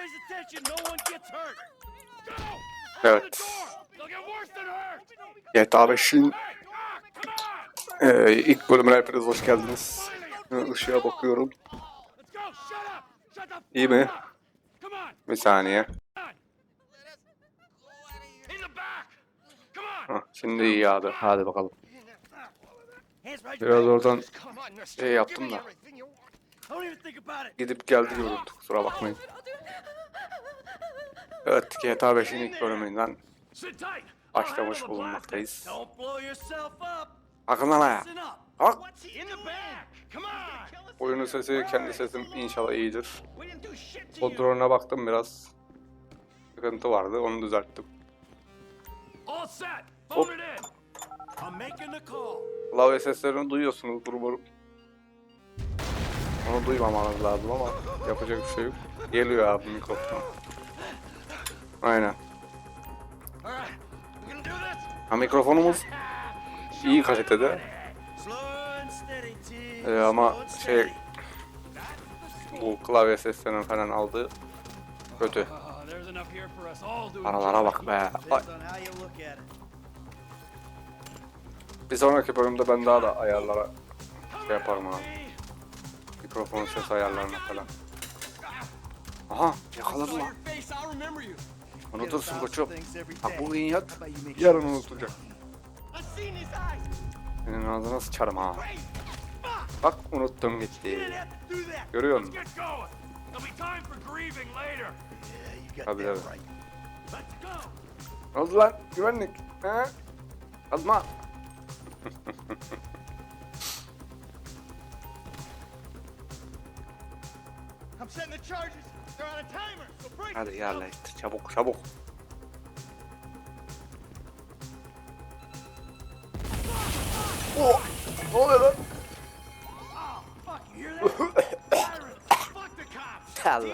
pays attention, no one gets hurt. Go! Evet. GTA 5'in Hey, come on! Come on! e, ilk bölümüne hepiniz hoş geldiniz. Işığa bakıyorum. İyi mi? Bir saniye. Hah, şimdi iyi yağdı. Hadi bakalım. Biraz oradan şey yaptım da. Gidip geldi görüntü. Kusura bakmayın. Evet GTA 5'in ilk bölümünden. Başlamış bulunmaktayız. Listen up. Bak oyunun sesi kendi sesim inşallah iyidir. You. Kontrolüne baktım biraz. Sıkıntı vardı onu düzelttim. Hop. Klavye seslerini duyuyorsunuz umarım. Onu duymamanız lazım ama yapacak bir şey yok. Geliyor abi mikrofon. Aynen. Ha, mikrofonumuz iyi kalitede. Ee, ama şey bu klavye seslerinin falan aldığı kötü. There's enough here for us all to Aralara enjoy. bak be. Ay. Bir sonraki bölümde ben daha da ayarlara şey yaparım abi. Mikrofon ses ayarlarına falan. Aha yakaladı lan. Unutursun koçum. Bak bugün yat, yarın eyes. Senin ağzına sıçarım ha. Bak unuttum gitti. Görüyor musun? Tabii, tabii. Ne oldu lan? Güvenlik. He? Kazma. I'm setting the charges. Hadi yerle ettir. Çabuk çabuk. Oh! Ne oluyor lan? Allah.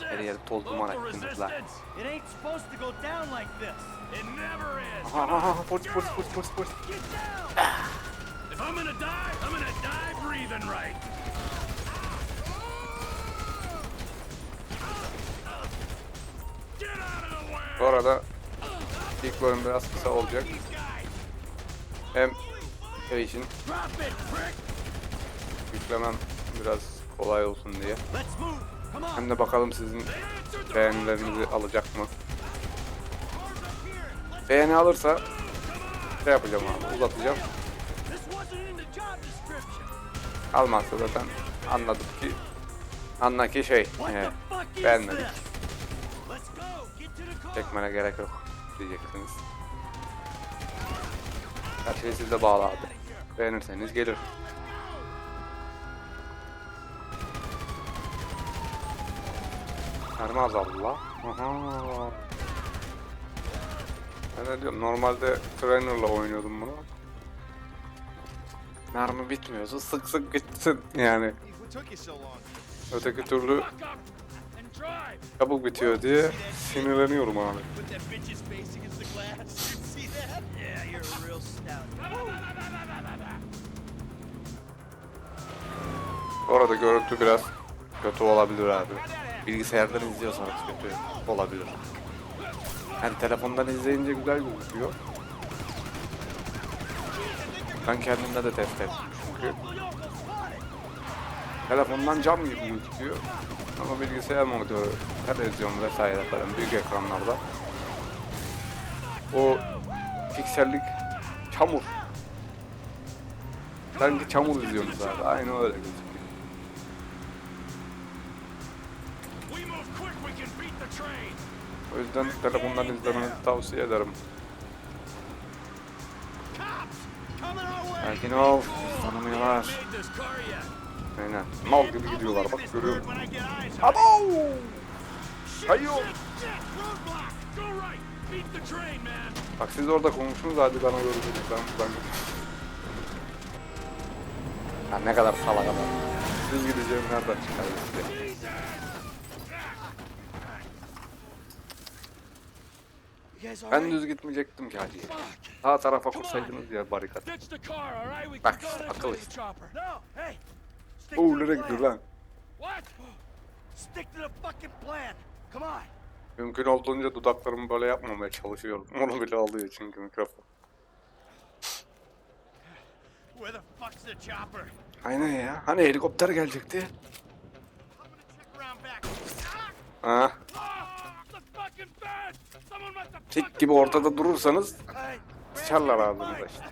Her yer toz duman ettiniz lan. Aha aha polis polis polis polis polis. If I'm gonna die, I'm gonna die breathing right. Bu arada ilk bölüm biraz kısa olacak. Hem şey için yüklemem biraz kolay olsun diye. Hem de bakalım sizin beğenilerinizi alacak mı? Beğeni alırsa şey yapacağım abi uzatacağım. Almazsa zaten anladık ki anla ki şey e, beğenmedik. Çekmene gerek yok diyeceksiniz. Her şey size bağlı abi. Beğenirseniz gelir. Mermi azaldı la. Aha. Ben ne diyorum normalde trainer'la oynuyordum bunu. Mermi bitmiyorsa sık sık gitsin yani. Öteki türlü Çabuk bitiyor diye sinirleniyorum abi. Bu arada görüntü biraz kötü olabilir abi. Bilgisayardan izliyorsanız kötü olabilir. Yani telefondan izleyince güzel gözüküyor. Ben kendimde de test ettim çünkü. Telefondan cam gibi gözüküyor. Ama bilgisayar monitörü, televizyon vesaire falan büyük ekranlarda o piksellik çamur. Sanki çamur izliyorsunuz abi. Aynı öyle gözüküyor. O yüzden telefondan izlemenizi tavsiye ederim. Sakin ol, tanımıyorlar. Aynen. Mal gibi gidiyorlar bak görüyorum. Abo! Man. Bak siz orada konuşunuz hadi bana görüşürüz. Ben buradan Ya ne kadar salak adam. Düz gideceğim nereden çıkar all Ben düz gitmeyecektim ki hacıya. Sağ tarafa kursaydınız ya barikat. Bak işte, akıl işte. Oo nereye gidiyor lan? What? Stick to the fucking plan. Come on. Mümkün olduğunca dudaklarımı böyle yapmamaya çalışıyorum. Onu bile alıyor çünkü mikrofon. Where the fuck's the chopper? Aynen ya. Hani helikopter gelecekti. Ha. Ah, Tik gibi ortada durursanız sıçarlar ağzınıza işte.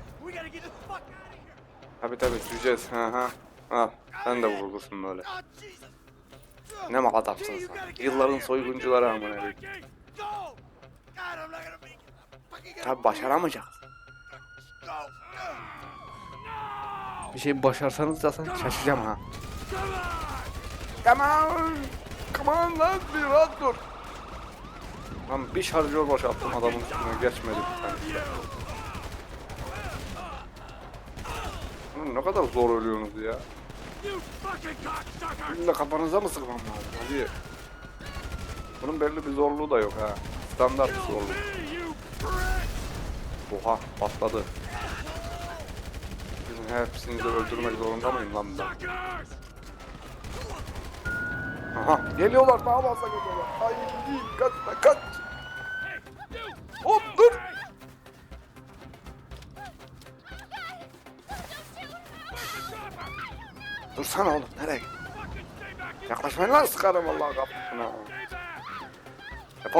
Tabi tabi süreceğiz. Ha ha. Al. Sen de vurulursun böyle. Ne mal adamsın sen. Yılların soyguncuları amına koyayım. Tabi başaramayacak. Bir şey başarsanız zaten şaşacağım ha. Come on. Come on. Lan bir rahat dur. Lan bir şarjör boşalttım adamın üstüne geçmedi ne kadar zor ölüyorsunuz ya. İlla kafanıza mı sıkmam lazım? Hadi. Bunun belli bir zorluğu da yok ha. Standart bir zorluk. Oha patladı. Bizim hepsini de öldürmek zorunda mıyım lan ben? Aha geliyorlar daha fazla geliyorlar. Ay kaç kaç. Dursana oğlum nereye? Yaklaşmayın lan sıkarım vallahi kapısına.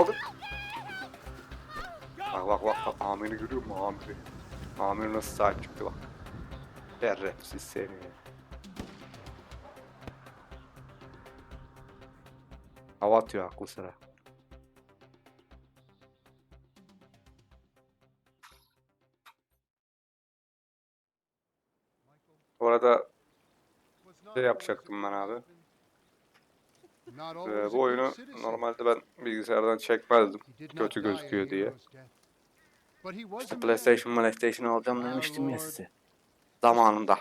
git. Bak bak bak bak Amir'i görüyor musun Amir'i? Amir nasıl sahip çıktı bak. Şerefsiz seni. Hava atıyor aklı sıra. Şey yapacaktım ben abi. Ee, bu oyunu normalde ben bilgisayardan çekmezdim. Kötü gözüküyor diye. İşte PlayStation, PlayStation alacağım demiştim ya size. Zamanında.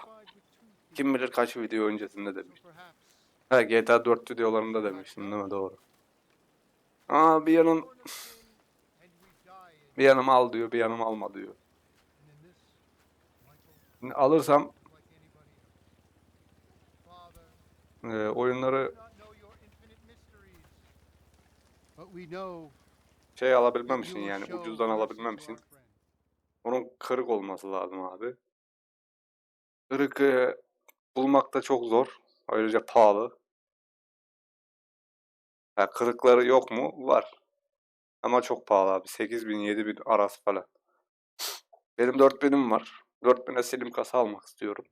Kim bilir kaç video öncesinde demiştim. Ha GTA 4 videolarında demiştim değil mi? Doğru. Aa bir yanım bir yanım al diyor, bir yanım alma diyor. Alırsam e, oyunları şey alabilmem için yani ucuzdan alabilmem için onun kırık olması lazım abi. Kırık e, bulmak da çok zor. Ayrıca pahalı. Ha, kırıkları yok mu? Var. Ama çok pahalı abi. 8000 7000 arası falan. Benim 4000'im var. 4000'e slim kasa almak istiyorum.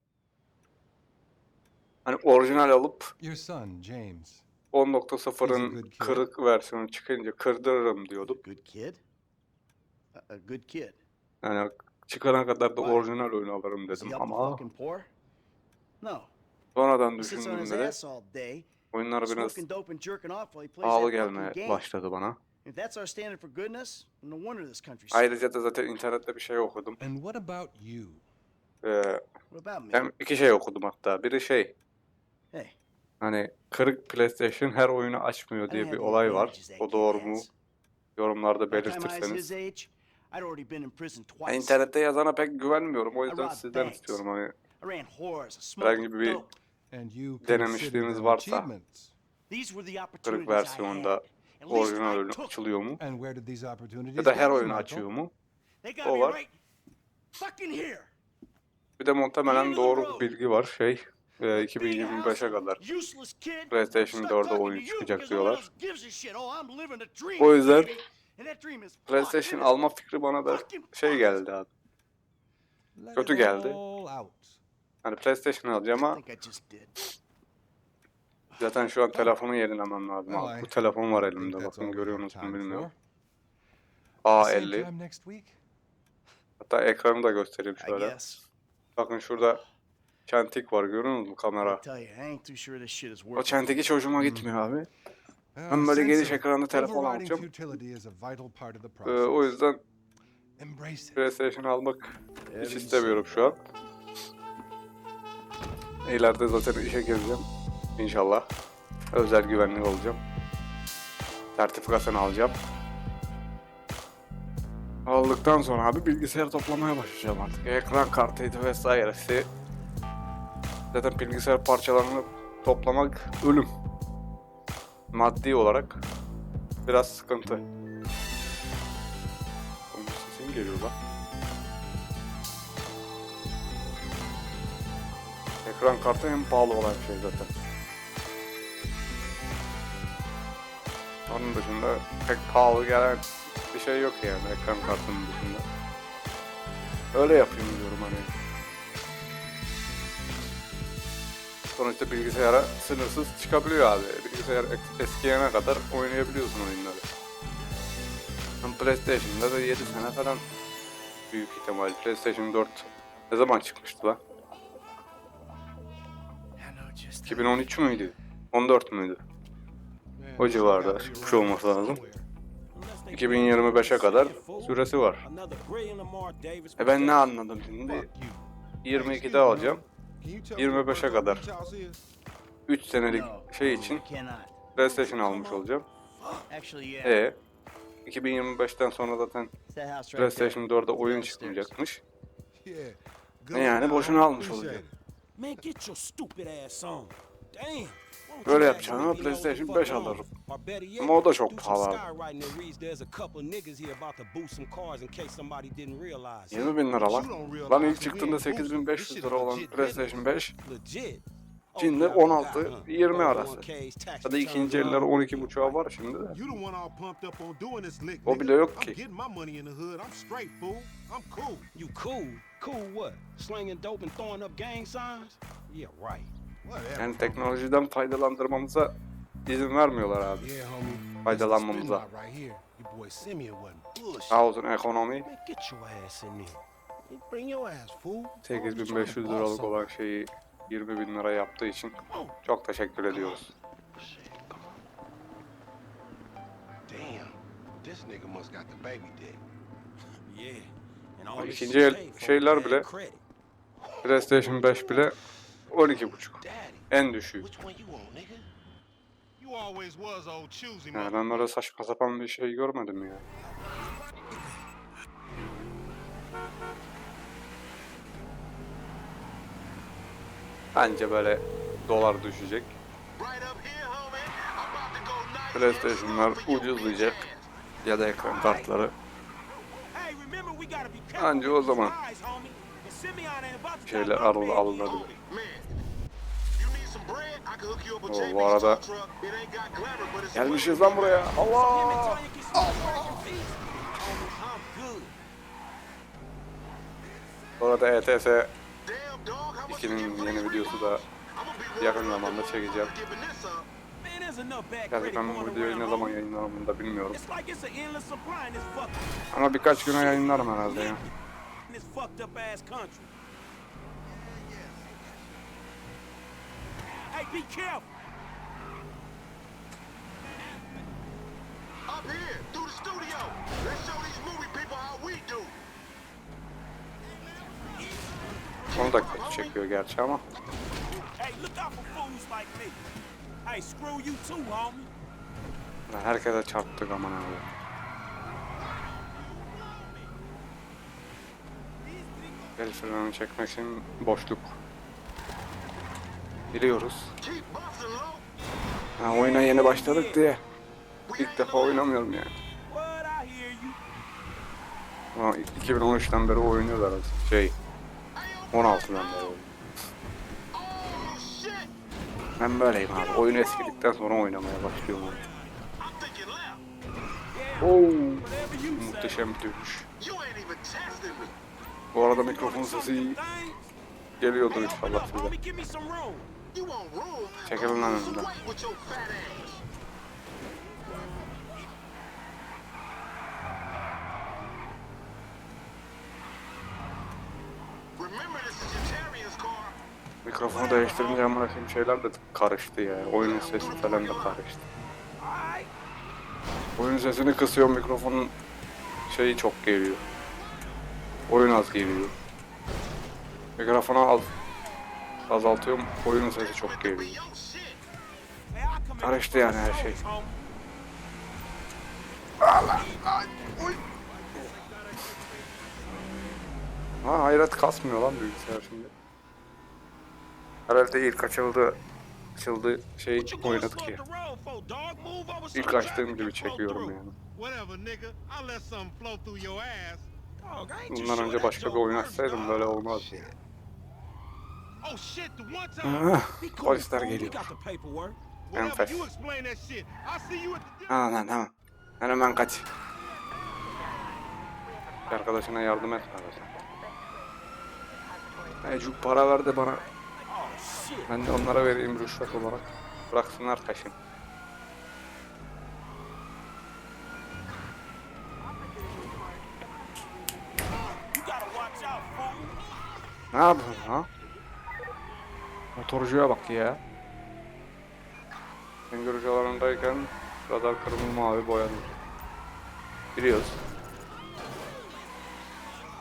Hani orijinal alıp Your son, James. 10.0'ın kırık versiyonu çıkınca kırdırırım diyordum. Good kid? A, good kid. Yani çıkana kadar da orijinal oyunu alırım dedim ama? No. sonradan düşündüğümde de oyunlar biraz pahalı gelmeye başladı bana. Ayrıca da zaten internette bir şey okudum. And what about you? Ee, hem iki şey okudum hatta. Biri şey Hey, hani kırık PlayStation her oyunu açmıyor diye bir olay var. O doğru mu? Yorumlarda belirtirseniz. twice. internette yazana pek güvenmiyorum. O yüzden sizden istiyorum hani herhangi bir Denemişliğiniz varsa- kırık versiyonda orijinal oyun açılıyor mu? Ya da her Michael? açıyor mu? O var. Bir de muhtemelen doğru bir bilgi var. Şey e, 2025'e kadar. PlayStation Stop 4'e talking oyun çıkacak diyorlar. O yüzden. PlayStation alma fikri bana da şey geldi abi. Kötü geldi. Hani PlayStation alacağım ama zaten şu an telefonu yenilemem lazım abi. Bu telefon var elimde bakın görüyor musun bilmiyorum. for. Same A50. time next week? Hatta ekranı da göstereyim şöyle. Bakın şurada çentik var görüyor musunuz I kamera? O çentik hiç hoşuma gitmiyor abi. Ben böyle geniş of ekranlı telefon alacağım. Ee, o yüzden. PlayStation almak hiç istemiyorum şu an. İleride zaten işe gireceğim. İnşallah. Özel güvenlik olacağım. Sertifikasını alacağım. Aldıktan sonra abi bilgisayar toplamaya başlayacağım artık. Ekran kartıydı vesairesi. Zaten bilgisayar parçalarını toplamak ölüm. maddi olarak biraz sıkıntı. Onun sesim geliyor lan. Ekran kartı en pahalı olan şey zaten. Onun dışında pek pahalı gelen bir şey yok yani ekran kartının dışında. Öyle yapayım diyorum hani. Sonuçta bilgisayara sınırsız çıkabiliyor abi. Bilgisayar es- eskiyene kadar oynayabiliyorsun oyunları. Ama PlayStation'da da 7 sene falan büyük ihtimal. PlayStation 4 ne zaman çıkmıştı lan? 2013 müydü? 14 müydü? O civarda çıkmış olması lazım. 2025'e kadar süresi var. E ben ne anladım şimdi? 22'de alacağım. 25'e kadar. 3 senelik şey için. PlayStation almış olacağım. E 2025'ten sonra zaten. PlayStation 4'e oyun çıkmayacakmış. Yani boşuna almış olacağım. Man, get your stupid ass on. Damn. Böyle yapacağım ama PlayStation 5 alırım. Ama o da çok pahalı abi. 20 bin lira lan. Lan ilk çıktığında 8500 lira olan PlayStation 5 Şimdi 16-20 arası. ya da ikinci eller 12.5'a var şimdi de. O bile yok ki. Cool what? Slinging dope and throwing up gang signs? Yeah, right. Yani teknolojiden faydalandırmamıza izin vermiyorlar abi. Faydalanmamıza. Sağ olsun ekonomi Man, get your ass in there. Bring your ass, fool. 8500 liralık olan şeyi 20 bin lira yaptığı için çok teşekkür ediyoruz. İkinci el şeyler bile-. PlayStation 5 bile 12.5 Daddy, en düşüğü. Yani ben böyle saçma sapan bir şey görmedim ya. Bence böyle dolar düşecek. PlayStation'lar ucuzlayacak ya da ekran kartları. Anca o zaman şeyler upgrading alınabilir. Oo, bu arada gelmişiz lan buraya. Allah! Good. Bu arada ETS Damn, dog, how much you 2'nin get for yeni videosu da yakın zamanda çekeceğim. Gerçekten bu videoyu ne zaman yayınlarım bunu da bilmiyorum. Ama birkaç güne yayınlarım herhalde ya. in this fucked up ass country. Hey, be careful. Up here, through the studio. Let's show these movie people how we do. Onu da kötü çekiyor gerçi ama. Hey, look out for fools like me. Hey, screw you too, homie. Lan Herkese çarptık aman abi. El freni çekmek için boşluk. Biliyoruz. Ha, oyuna yeni başladık diye. İlk defa oynamıyorum yani. Ama 2013'ten beri oynuyorlar şey 16'dan beri. oynuyor. Ben böyleyim abi. Oyun eskidikten sonra oynamaya başlıyorum. Left. Oo, muhteşem dövüş. Bu arada mikrofon sesi geliyordur inşallah size. Çekilin lan önümden. Mikrofonu değiştirince amına koyayım şeyler de karıştı ya. Oyunun sesi falan da karıştı. Oyun sesini kısıyor mikrofonun şeyi çok geliyor. Oyun az geliyor. Mikrofonu az azaltıyorum. Oyunun sesi çok geliyor. Karıştı yani her şey. homie. Ha hayret kasmıyor lan bilgisayar şimdi. Herhalde ilk açıldı açıldı şey oynadık ya. İlk açtığım gibi çekiyorum yani. Bundan önce başka bir oyun açsaydım böyle olmaz ya. Oh shit, the one time. Ah, Be cool, Polisler fool. We geliyor. Enfes. you explain that shit. I'll see you at the Tamam. Sen hemen kaç. Arkadaşına yardım be sen. Ecuk para ver de bana. Oh. Ben de onlara vereyim rüşvet olarak. Bıraksınlar fool. Ne yapıyorsun ha? Motorcuya bak ya. Ben görüş alanındayken radar kırmızı mavi boyanır. Biliyoruz.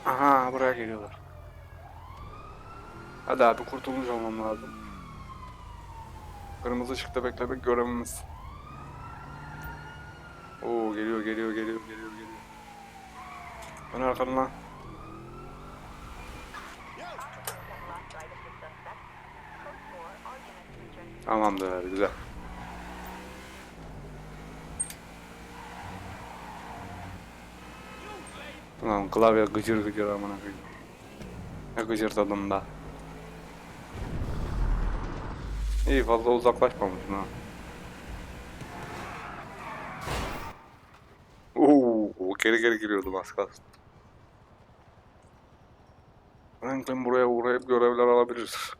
Aha buraya geliyorlar. Hadi abi kurtulmuş olmam lazım. Kırmızı ışıkta beklemek görevimiz. Oo geliyor geliyor geliyor geliyor geliyor. Ön arkamdan. Tamamdır güzel. Ulan klavye gıcır gıcır amına koyayım. Ne gıcırdadım da. İyi fazla uzaklaşmamışsın ha. Oo, geri geri giriyordum az kalsın. Franklin buraya uğrayıp görevler alabiliriz.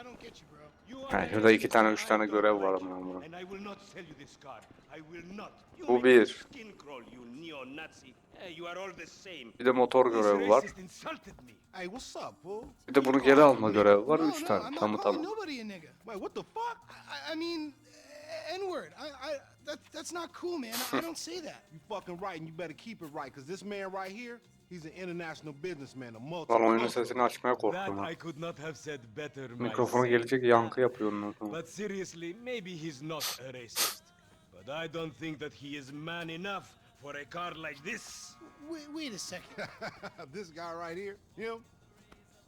I don't get you, bro. You Ha, şurada iki tane üç tane görev var amına koyayım. And I will not sell you this card. I will not. You Bu bir. your Skin crawl, you neo-Nazi. Hey, you are all the same. Bir de motor görevi var. Bir de bunu geri alma görevi var. Üç tane. Mean, uh, N-word. I, I, that, that's not cool, man. I, I don't say that. You fucking right, and you better keep it right, because this man right here, he's an international businessman, a multi. Lan oyunun sesini açmaya korktum That ha. I could not have said better Mikrofonu myself. gelecek yankı yapıyor ondan sonra. But seriously, maybe he's not a racist. But I don't think that he is man enough for a car like this. Wait, wait a second. this guy right here, him,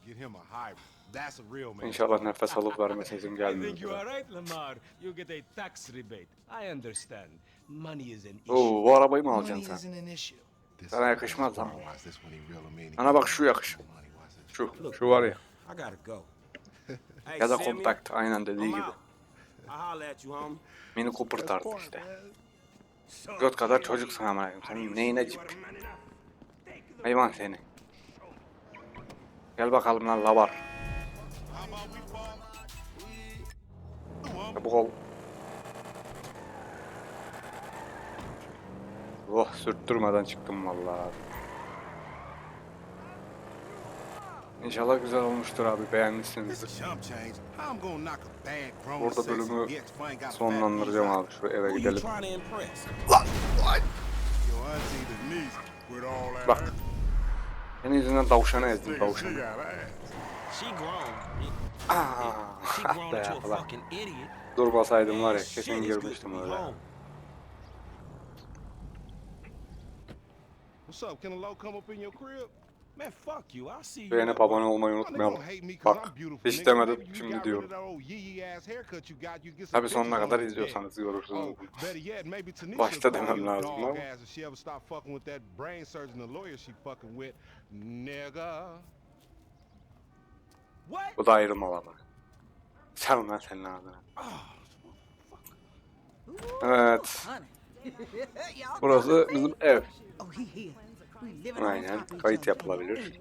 get him a hybrid. That's a real man. İnşallah nefes alıp verme sesim I think you are right, Lamar. You get a tax rebate. I understand. Money is an issue. Oo bu arabayı mı Money alacaksın sen? isn't an issue. Sana yakışmaz lan. Ana bak şu yakışır. Şu, şu var ya. Ya da kompakt aynen dediği gibi. Mini Cooper tarzı işte. Göt kadar çocuksun amına koyayım. Neyine cip? Hayvan seni. Gel bakalım lan lavar. Çabuk ol. Oh sürttürmeden çıktım vallahi. İnşallah güzel olmuştur abi beğenmişsinizdir. Burada bölümü sonlandıracağım abi şu eve gidelim. Bak. Senin yüzünden tavşanı ezdim tavşanı. got ass. She grown. Aa, She grown be into a Allah. fucking idiot. Durmasaydım var ya kesin girmiştim öyle. What's up? Can a low come up in your crib? Man, fuck you. I'll see you. Beğenip abone olmayı Oh, unutmayalım. Bak hiç demedim şimdi diyorum. Tabi sonuna on kadar izliyorsanız görürsünüz. Oh, Başta demem lazım ama. ass if she ever stop fucking with that brain surgeon, the lawyer she fucking with, nigga. What? Bu da ayrılmalı. Çalın lan senin ağzına. Evet. Burası bizim ev. Aynen. Kayıt yapılabilir.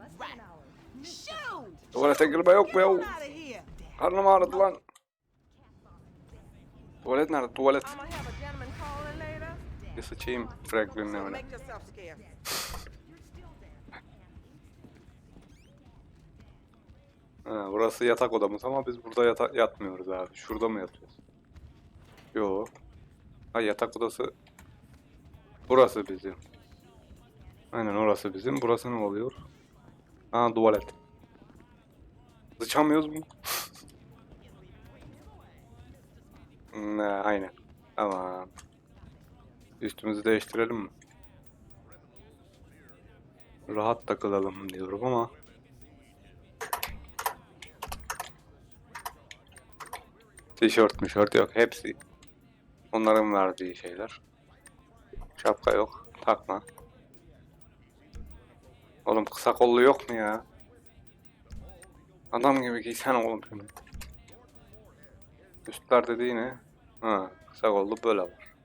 Tuvalete girme yok mu ya? Karnım ağrıdı lan. Tuvalet nerede? Tuvalet. Bir sıçayım yourself scarce. Ha, burası yatak odamız ama biz burada yata yatmıyoruz abi. Şurada mı yatıyoruz? Yo. Ha yatak odası. Burası bizim. Aynen orası bizim. Burası ne oluyor? Ha tuvalet. Sıçamıyoruz mu? ne, aynen. Tamam. Üstümüzü değiştirelim mi? Rahat takılalım diyorum ama. Tişört mişört yok. Hepsi onların verdiği şeyler. Şapka yok. Takma. Oğlum kısa kollu yok mu ya? Adam gibi giysene oğlum şunu. Üstler dediği ne? Ha, kısa kollu böyle var.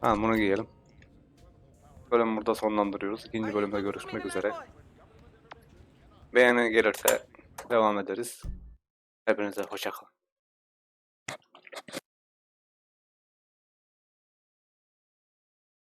Ha bunu giyelim. Bölümü burada sonlandırıyoruz. İkinci bölümde görüşmek üzere. Beğeni gelirse devam ederiz. Hepinize hoşçakalın.